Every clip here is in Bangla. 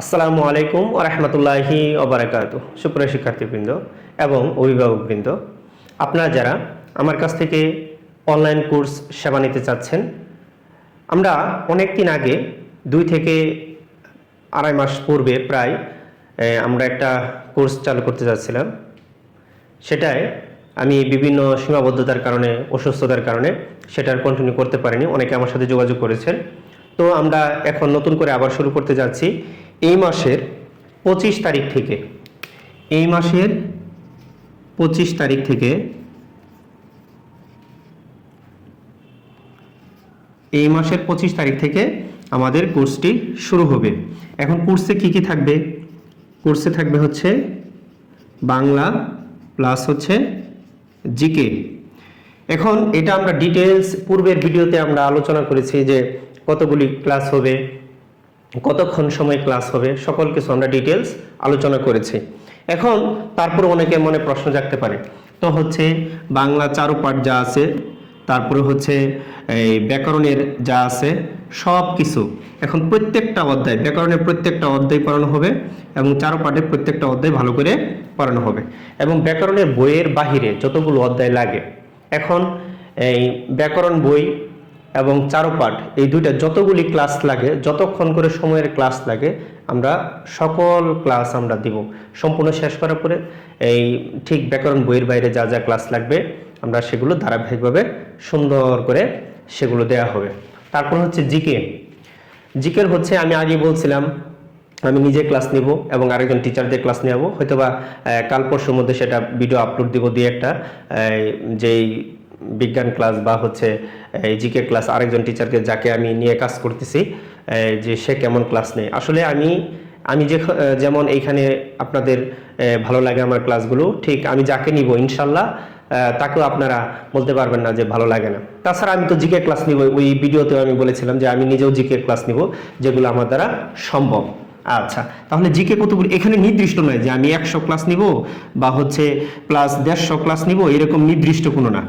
আসসালামু আলাইকুম ও রহমতুল্লাহি ওবরাকাত সুপ্রিয় শিক্ষার্থীবৃন্দ এবং অভিভাবকবৃন্দ, আপনারা যারা আমার কাছ থেকে অনলাইন কোর্স সেবা নিতে চাচ্ছেন, আমরা অনেক দিন আগে, দুই থেকে আড়াই মাস পূর্বে প্রায় আমরা একটা কোর্স চালু করতে যাচ্ছিলাম। সেটায় আমি বিভিন্ন সীমাবদ্ধতার কারণে, অসুস্থতার কারণে সেটার কন্টিনিউ করতে পারিনি। অনেকে আমার সাথে যোগাযোগ করেছেন। তো আমরা এখন নতুন করে আবার শুরু করতে যাচ্ছি। এই মাসের পঁচিশ তারিখ থেকে, এই মাসের পঁচিশ তারিখ থেকে এই মাসের পঁচিশ তারিখ থেকে আমাদের কোর্সটি শুরু হবে। এখন কোর্সে কি কি থাকবে? কোর্সে থাকবে হচ্ছে বাংলা প্লাস হচ্ছে জিকে। এখন এটা আমরা ডিটেলস পূর্বের ভিডিওতে আমরা আলোচনা করেছি যে কতগুলি ক্লাস হবে কতক্ষণ সময় ক্লাস হবে, সকল কিছু আমরা ডিটেলস আলোচনা করেছি। এখন তারপর অনেকে মনে প্রশ্ন জাগতে পারে, তো হচ্ছে বাংলা চারুপাঠ যা আছে, তারপরে হচ্ছে এই ব্যাকরণের যা আছে, সব কিছু। এখন প্রত্যেকটা অধ্যায়, ব্যাকরণের প্রত্যেকটা অধ্যায় পড়ানো হবে এবং চারুপাঠের প্রত্যেকটা অধ্যায় ভালো করে পড়ানো হবে। এবং ব্যাকরণের বইয়ের বাহিরে যতগুলো অধ্যায় লাগে, এখন এই ব্যাকরণ বই এবং চারুপাঠ এই দুইটা যতগুলি ক্লাস লাগে, যতক্ষণ করে সময়ের ক্লাস লাগে, আমরা সকল ক্লাস আমরা দিব। সম্পূর্ণ শেষ করার পরে এই ঠিক ব্যাকরণ বইয়ের বাইরে যা যা ক্লাস লাগবে, আমরা সেগুলো ধারাবাহিকভাবে সুন্দর করে সেগুলো দেয়া হবে। তারপর হচ্ছে জিকে জিকের হচ্ছে, আমি আগে বলছিলাম, আমি নিজে ক্লাস নিব এবং আরেকজন টিচারদের ক্লাস নেব হয়তোবা কাল পরশুর মধ্যে সেটা ভিডিও আপলোড দিব দিয়ে একটা যেই বিজ্ঞান ক্লাস বা হচ্ছে জিকে ক্লাস আরেকজন টিচারকে যাকে আমি নিয়ে কাজ করতেছি যে সে কেমন ক্লাস নেয়। আসলে আমি আমি যে, যেমন এইখানে আপনাদের ভালো লাগে আমার ক্লাসগুলো ঠিক আমি যাকে নিব ইনশাল্লাহ তাকেও আপনারা বলতে পারবেন না যে ভালো লাগে না। তাছাড়া আমি তো জিকে ক্লাস নিব, ওই ভিডিওতেও আমি বলেছিলাম যে আমি নিজেও জিকে ক্লাস নিব, যেগুলো আমার দ্বারা সম্ভব। আচ্ছা তাহলে জিকে কতগুলো, এখানে নির্দিষ্ট নয় যে আমি একশো ক্লাস নিব বা হচ্ছে প্লাস দেড়শো ক্লাস নিব, এরকম নির্দিষ্ট কোনো না।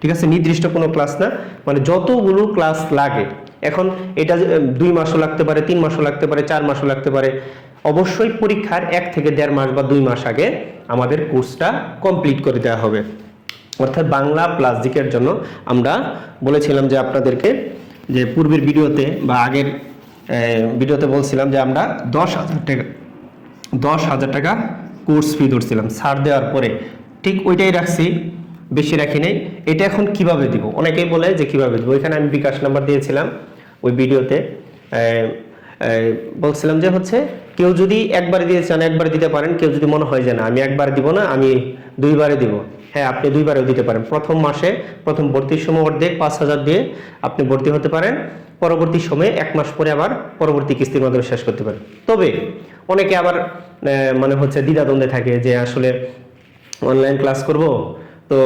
ঠিক আছে? নির্দিষ্ট কোনো ক্লাস না। মানে যতগুলো ক্লাস লাগে। এখন এটা দুই মাসও লাগতে পারে, তিন মাসও লাগতে পারে, চার মাসও লাগতে পারে। অবশ্যই পরীক্ষার এক থেকে দেড় মাস বা দুই মাস আগে আমাদের কোর্সটা কমপ্লিট করে দেওয়া হবে। অর্থাৎ বাংলা প্লাস জিকের জন্য আমরা বলেছিলাম যে আপনাদেরকে যে পূর্বের ভিডিওতে বা আগের ভিডিওতে বলছিলাম যে আমরা দশ হাজার টাকা, দশ হাজার টাকা কোর্স ফি ধরছিলাম। ছাড় দেওয়ার পরে। ঠিক ওইটাই রাখছি। বেশি রাখি নেই। এটা এখন কীভাবে দিব? অনেকেই বলে যে কীভাবে দিব? এখানে আমি বিকাশ নাম্বার দিয়েছিলাম ওই ভিডিওতে। বলছিলাম যে হচ্ছে, কেউ যদি একবারে দিয়ে চান, একবারে দিতে পারেন, কেউ যদি মনে হয় যে না, আমি একবার দিব না, আমি দুইবারে দিব। হ্যাঁ আপনি দুইবারেও দিতে পারেন। প্রথম মাসে, প্রথম ভর্তির সময় অর্ধেক পাঁচ হাজার দিয়ে আপনি ভর্তি হতে পারেন। পরবর্তী সময়ে এক মাস পরে আবার পরবর্তী কিস্তির মাধ্যমে শেষ করতে পারেন। তবে, অনেকে আবার মানে হচ্ছে দ্বিধাদ্বন্দ্বে থাকে যে আসলে অনলাইন ক্লাস করব তো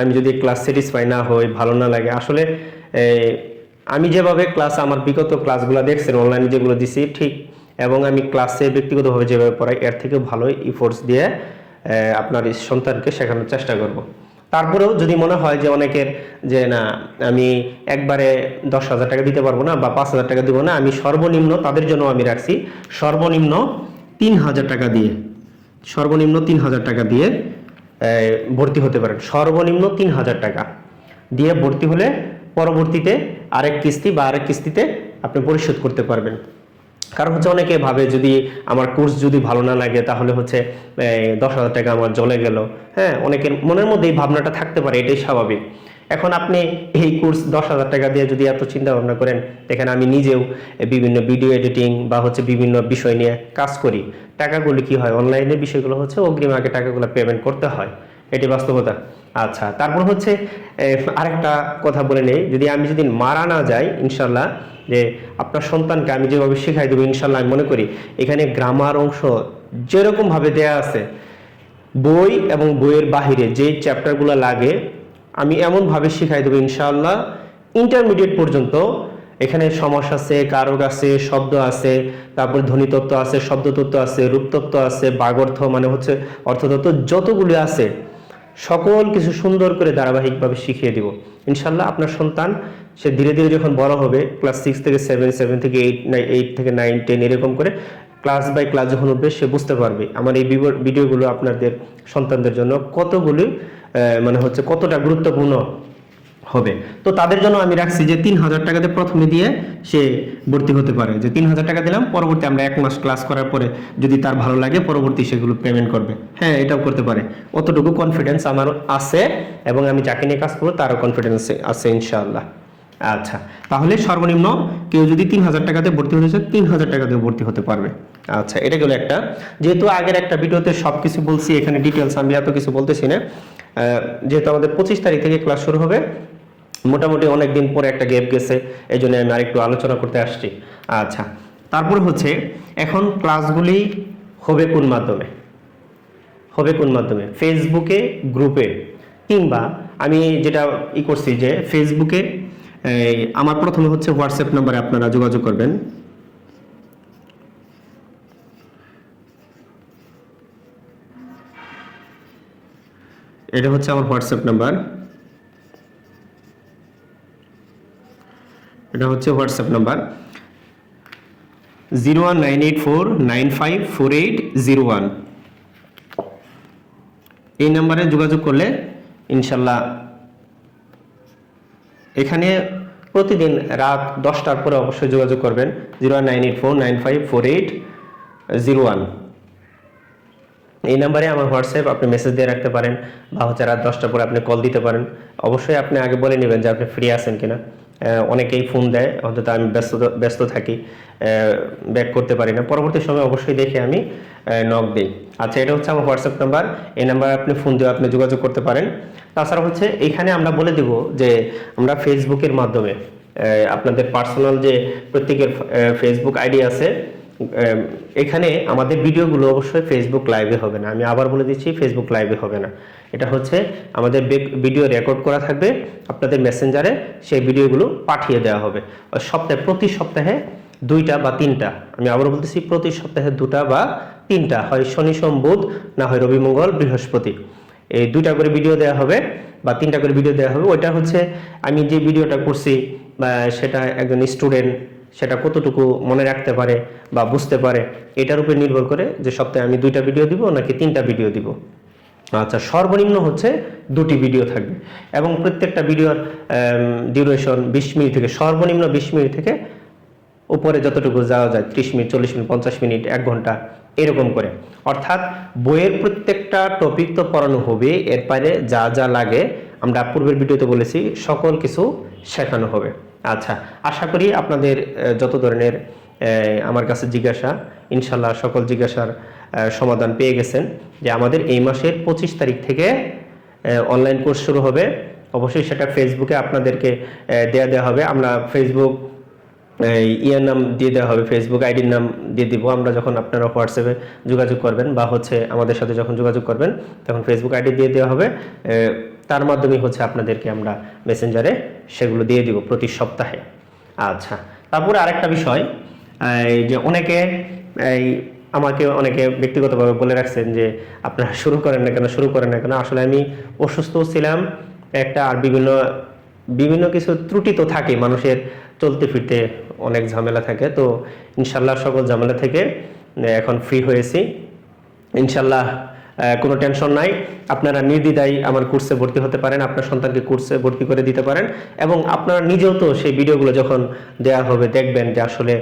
আমি যদি ক্লাস স্যাটিসফাই না হই, ভালো না লাগে, আসলে আমি যেভাবে ক্লাস আমার বিগত ক্লাসগুলো দেখছেন অনলাইনে যেগুলো দিছি, ঠিক, এবং আমি ক্লাসে ব্যক্তিগতভাবে যেভাবে পড়াই, এর থেকে ভালো ইফোর্টস দিয়ে আপনার সন্তানকে শেখানোর চেষ্টা করব। তারপরেও যদি মনে হয় যে অনেকের যে, না, আমি একবারে দশ হাজার টাকা দিতে পারব না বা পাঁচ হাজার টাকা দিব না, আমি সর্বনিম্ন তাদের জন্য আমি রাখছি, সর্বনিম্ন তিন হাজার টাকা দিয়ে, সর্বনিম্ন তিন হাজার টাকা দিয়ে ভর্তি হতে পারেন। সর্বনিম্ন তিন হাজার টাকা দিয়ে ভর্তি হলে পরবর্তীতে আরেক কিস্তি বা আরেক কিস্তিতে আপনি পরিশোধ করতে পারবেন। কারণ হচ্ছে অনেকে ভাবে যদি আমার কোর্স যদি ভালো না লাগে তাহলে হচ্ছে দশ হাজার টাকা আমার জলে গেল। হ্যাঁ অনেকের মনের মধ্যে এই ভাবনাটা থাকতে পারে, এটাই স্বাভাবিক। এখন আপনি এই কোর্স দশ হাজার টাকা দিয়ে যদি এত চিন্তা ভাবনা করেন এখানে আমি নিজেও বিভিন্ন ভিডিও এডিটিং বা হচ্ছে বিভিন্ন বিষয় নিয়ে কাজ করি। টাকাগুলি কি হয়? অনলাইনে বিষয়গুলো হচ্ছে অগ্রিম আগে টাকাগুলো পেমেন্ট করতে হয়। এটি বাস্তবতা। আচ্ছা তারপর হচ্ছে আরেকটা কথা বলে নেই। যদি আমি যদি মারা না যাই ইনশাল্লাহ যে আপনার সন্তানকে আমি যেভাবে শেখাই দেবো ইনশাল্লাহ আমি মনে করি, এখানে গ্রামার অংশ যেরকমভাবে দেয়া আছে, বই এবং বইয়ের বাহিরে যে চ্যাপ্টারগুলো লাগে আমি এমনভাবে শিখাই দেবো ইনশাআল্লাহ। ইন্টারমিডিয়েট পর্যন্ত। এখানে সমাস আছে, কারক আছে, শব্দ আছে, তারপর ধ্বনিতত্ত্ব আছে, শব্দতত্ত্ব আছে, রূপতত্ত্ব আছে, বাগর্থ মানে হচ্ছে অর্থতত্ত্ব, যতগুলো আছে, সকল কিছু সুন্দর করে ধারাবাহিকভাবে শিখিয়ে দিব। ইনশাল্লাহ আপনার সন্তান, সে ধীরে ধীরে যখন বড় হবে ক্লাস সিক্স থেকে সেভেন সেভেন থেকে এইট এইট থেকে নাইন টেন এরকম করে ক্লাস বাই ক্লাস যখন উঠবে, সে বুঝতে পারবে। আমার এই ভিডিওগুলো আপনাদের সন্তানদের জন্য কতগুলি মানে হচ্ছে কতটা গুরুত্বপূর্ণ হবে। তো তাদের জন্য আমি রাখছি যে তিন হাজার টাকাতে প্রথমে দিয়ে সে ভর্তি হতে পারে। যে তিন হাজার টাকা দিলাম, পরবর্তী আমরা এক মাস ক্লাস করার পরে যদি তার ভালো লাগে, পরবর্তী সেগুলো পেমেন্ট করবে। হ্যাঁ এটাও করতে পারে। অতটুকু কনফিডেন্স আমার আছে এবং আমি যাকে নিয়ে কাজ করব, তারও কনফিডেন্স আছে ইনশাআল্লাহ। আচ্ছা তাহলে সর্বনিম্ন কেউ যদি তিন হাজার টাকাতে ভর্তি হতে চায়, তিন হাজার টাকাতে ভর্তি হতে পারবে। আচ্ছা এটা গেলো একটা। যেহেতু আগের একটা ভিডিওতে সব কিছু বলছি, এখানে ডিটেলস আমি এত কিছু বলতেছি না। যেহেতু আমাদের পঁচিশ তারিখ থেকে ক্লাস শুরু হবে, মোটামুটি অনেক দিন পরে একটা গ্যাপ গেছে, এই জন্য আমি আরেকটু আলোচনা করতে আসছি। আচ্ছা তারপর হচ্ছে, এখন ক্লাসগুলি হবে কোন মাধ্যমে? হবে কোন মাধ্যমে? ফেসবুকে গ্রুপে কিংবা আমি যেটা ই করছি যে ফেসবুকে আমার প্রথমে হচ্ছে হোয়াটসঅ্যাপ নাম্বারে আপনারা যোগাযোগ করবেন। এটা হচ্ছে আমার হোয়াটসঅ্যাপ নাম্বার। এটা হচ্ছে WhatsApp number. Zero one nine eight four nine five four eight zero one. এই নাম্বারে যোগাযোগ করলে ইনশাল্লাহ এখানে প্রতিদিন রাত দশটার পরে অবশ্যই যোগাযোগ করবেন, zero one nine eight four nine five four eight zero one. এই নাম্বারে আমার হোয়াটসঅ্যাপ, আপনি মেসেজ দিয়ে রাখতে পারেন বা হচ্ছে রাত দশটার পরে আপনি কল দিতে পারেন। অবশ্যই আপনি আগে বলে নেবেন যে আপনি ফ্রি আছেন কিনা। অনেকেই ফোন দেয়, অন্তত আমি ব্যস্ত ব্যস্ত থাকি ব্যাক করতে পারি না। পরবর্তী সময় অবশ্যই দেখে আমি নক দিই। আচ্ছা এটা হচ্ছে আমার হোয়াটসঅ্যাপ নাম্বার এই নাম্বারে আপনি ফোন দিয়ে আপনি যোগাযোগ করতে পারেন। তাছাড়া হচ্ছে এখানে আমরা বলে দেব যে, আমরা ফেসবুকের মাধ্যমে আপনাদের পার্সোনাল যে প্রত্যেকের ফেসবুক আইডি আছে এখানে আমাদের ভিডিওগুলো অবশ্যই ফেসবুক লাইভে হবে না। আমি আবার বলে দিচ্ছি ফেসবুক লাইভে হবে না। এটা হচ্ছে আমাদের ভিডিও রেকর্ড করা থাকবে। আপনাদের মেসেঞ্জারে সেই ভিডিওগুলো পাঠিয়ে দেওয়া হবে। সপ্তাহে, প্রতি সপ্তাহে দুইটা বা তিনটা। আমি আবার বলতেছি, প্রতি সপ্তাহে দুটা বা তিনটা। হয় শনি, সোম, বুধ, না হয় রবি, মঙ্গল, বৃহস্পতি। এই দুইটা করে ভিডিও দেওয়া হবে বা তিনটা করে ভিডিও দেওয়া হবে। ওইটা হচ্ছে আমি যে ভিডিওটা করছি সেটা একজন স্টুডেন্ট সেটা কতটুকু মনে রাখতে পারে বা বুঝতে পারে, এটার উপর নির্ভর করে যে সপ্তাহে আমি দুইটা ভিডিও দিব নাকি তিনটা ভিডিও দিব। আচ্ছা সর্বনিম্ন হচ্ছে দুটি ভিডিও থাকবে এবং প্রত্যেকটা ভিডিওর ডিউরেশন বিশ মিনিট থেকে, সর্বনিম্ন বিশ মিনিট থেকে উপরে যতটুকু যাওয়া যায়, ত্রিশ মিনিট, চল্লিশ মিনিট, পঞ্চাশ মিনিট, এক ঘণ্টা, এরকম করে। অর্থাৎ বইয়ের প্রত্যেকটা টপিক তো পড়ানো হবে এর বাইরে যা যা লাগে আমরা পূর্বের ভিডিওতে বলেছি সকল কিছু শেখানো হবে। আচ্ছা আশা করি আপনাদের যত ধরনের আমার কাছে জিজ্ঞাসা, ইনশাল্লাহ সকল জিজ্ঞাসার সমাধান পেয়ে গেছেন যে আমাদের এই মাসের পঁচিশ তারিখ থেকে অনলাইন কোর্স শুরু হবে। অবশ্যই সেটা ফেসবুকে আপনাদেরকে দেয়া দেওয়া হবে। আমরা ফেসবুক ইয়ার নাম দিয়ে দেওয়া হবে ফেসবুক আইডির নাম দিয়ে দিব। আমরা যখন আপনারা হোয়াটসঅ্যাপে যোগাযোগ করবেন বা হচ্ছে আমাদের সাথে যখন যোগাযোগ করবেন, তখন ফেসবুক আইডি দিয়ে দেওয়া হবে। তার মাধ্যমে হচ্ছে আপনাদেরকে আমরা মেসেঞ্জারে সেগুলো দিয়ে দিব প্রতি সপ্তাহে। আচ্ছা তারপরে আরেকটা বিষয়, এই যে অনেকে, এই আমাকে অনেকে ব্যক্তিগতভাবে বলে রাখছেন যে, আপনারা শুরু করেন না কেন, শুরু করেন না কেন? আসলে আমি অসুস্থ ছিলাম, একটা আর বিভিন্ন বিভিন্ন কিছু ত্রুটি তো থাকে মানুষের চলতে ফিরতে অনেক ঝামেলা থাকে। তো ইনশাল্লাহ সকল ঝামেলা থেকে এখন ফ্রি হয়েছি। ইনশাল্লাহ কোনো টেনশন নাই। আপনারা নির্দ্বিধায় আমার কোর্সে ভর্তি হতে পারেন, আপনার সন্তানকে কোর্সে ভর্তি করে দিতে পারেন এবং আপনারা নিজেও তো সেই ভিডিওগুলো যখন দেয়া হবে, দেখবেন যে আসলে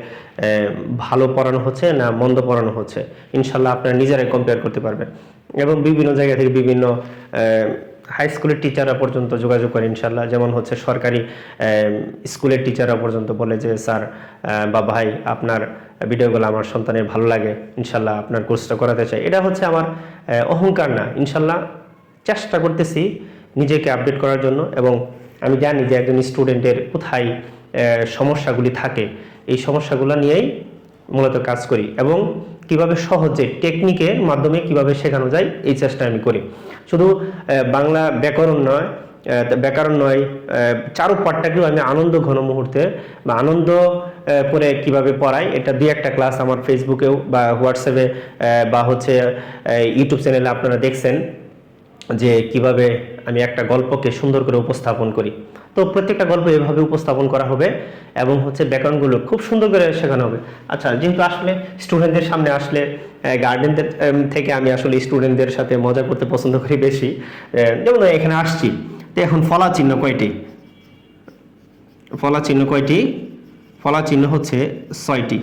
ভালো পড়ানো হচ্ছে না মন্দ পড়ানো হচ্ছে। ইনশাল্লাহ আপনারা নিজেরাই কম্পেয়ার করতে পারবেন। এবং বিভিন্ন জায়গা থেকে বিভিন্ন হাই স্কুলের টিচাররা পর্যন্ত যোগাযোগ করে ইনশাল্লাহ যেমন হচ্ছে সরকারি স্কুলের টিচাররা পর্যন্ত বলে যে, স্যার বা ভাই, আপনার ভিডিওগুলো আমার সন্তানের ভালো লাগে। ইনশাল্লাহ আপনার কোর্সটা করাতে চাই। এটা হচ্ছে আমার অহংকার না। ইনশাল্লাহ চেষ্টা করতেছি নিজেকে আপডেট করার জন্য এবং আমি জানি যে একজন স্টুডেন্টের কোথায় সমস্যাগুলি থাকে। এই সমস্যাগুলো নিয়েই মূলত কাজ করি এবং কীভাবে সহজে টেকনিকের মাধ্যমে কীভাবে শেখানো যায় এই চেষ্টা আমি করি। শুধু বাংলা ব্যাকরণ নয় ব্যাকরণ নয় চারু পাঠটাকেও আমি আনন্দ ঘন মুহূর্তে বা আনন্দ করে কীভাবে পড়াই, এটা দুই একটা ক্লাস আমার ফেসবুকেও বা হোয়াটসঅ্যাপে বা হচ্ছে ইউটিউব চ্যানেলে আপনারা দেখছেন যে কীভাবে আমি একটা গল্পকে সুন্দর করে উপস্থাপন করি। তো প্রত্যেকটা গল্প এভাবে উপস্থাপন করা হবে এবং হচ্ছে ব্যাকরণগুলো খুব সুন্দর করে শেখানো হবে। আচ্ছা যেহেতু আসলে স্টুডেন্টদের সামনে আসলে গার্ডেনদের থেকে আমি আসলে স্টুডেন্টদের সাথে মজা করতে পছন্দ করি বেশি। যেমন এখানে আসছি। তো এখন ফলা চিহ্ন কয়টি? ফলা চিহ্ন কয়টি? ফলা চিহ্ন হচ্ছে ছয়টি।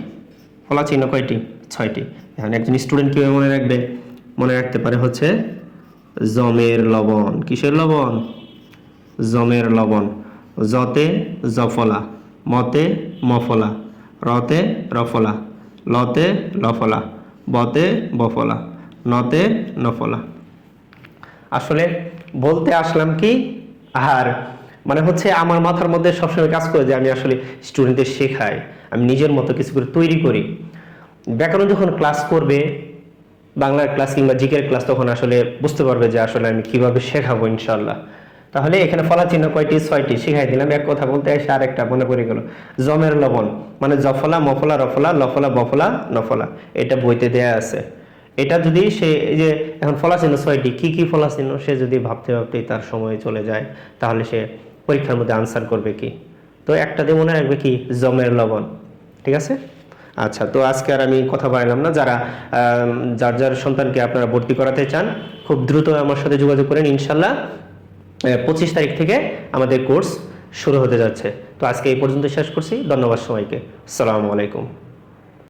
ফলা চিহ্ন কয়টি? ছয়টি। এখন একজন স্টুডেন্ট কীভাবে মনে রাখবে? মনে রাখতে পারে হচ্ছে জমের লবণ। কিসের লবণ? জমের লবণ। জতে জফলা, মতে মফলা, রতে রফলা, লতে লফলা, বতে বফলা, নতে নফলা। আসলে বলতে আসলাম কি, আর মানে হচ্ছে আমার মাথার মধ্যে সবসময় কাজ করে যে আমি আসলে স্টুডেন্টদের শেখাই, আমি নিজের মতো কিছু করে তৈরি করি। ব্যাকরণ যখন ক্লাস করবে বাংলার ক্লাস কিংবা জিকের ক্লাস তখন আসলে বুঝতে পারবে যে আসলে আমি কীভাবে শেখাবো ইনশাল্লাহ তাহলে এখানে ফলা চিহ্ন কয়টি? ছয়টি। শিখাই দিলাম। এক কথা বলতে এসে আর একটা মনে পড়ে গেল। জমের লবণ মানে জফলা, মফলা, রফলা, লফলা, বফলা, নফলা। এটা বইতে দেয়া আছে। এটা যদি সে, এই যে এখন ফলা চিহ্ন ছয়টি, কি কি ফলা চিহ্ন সে যদি ভাবতে ভাবতেই তার সময় চলে যায়, তাহলে সে পরীক্ষার মধ্যে আনসার করবে কি? তো একটা দিয়ে মনে রাখবে কি? জমের লবণ। ঠিক আছে? আচ্ছা তো আজকে আর আমি কথা বাড়ালাম না। যারা যার যার সন্তানকে আপনারা ভর্তি করাতে চান, খুব দ্রুত আমার সাথে যোগাযোগ করেন ইনশাল্লাহ পঁচিশ তারিখ থেকে আমাদের কোর্স শুরু হতে যাচ্ছে। তো আজকে এই পর্যন্ত শেষ করছি। ধন্যবাদ সবাইকে। আসসালামু আলাইকুম।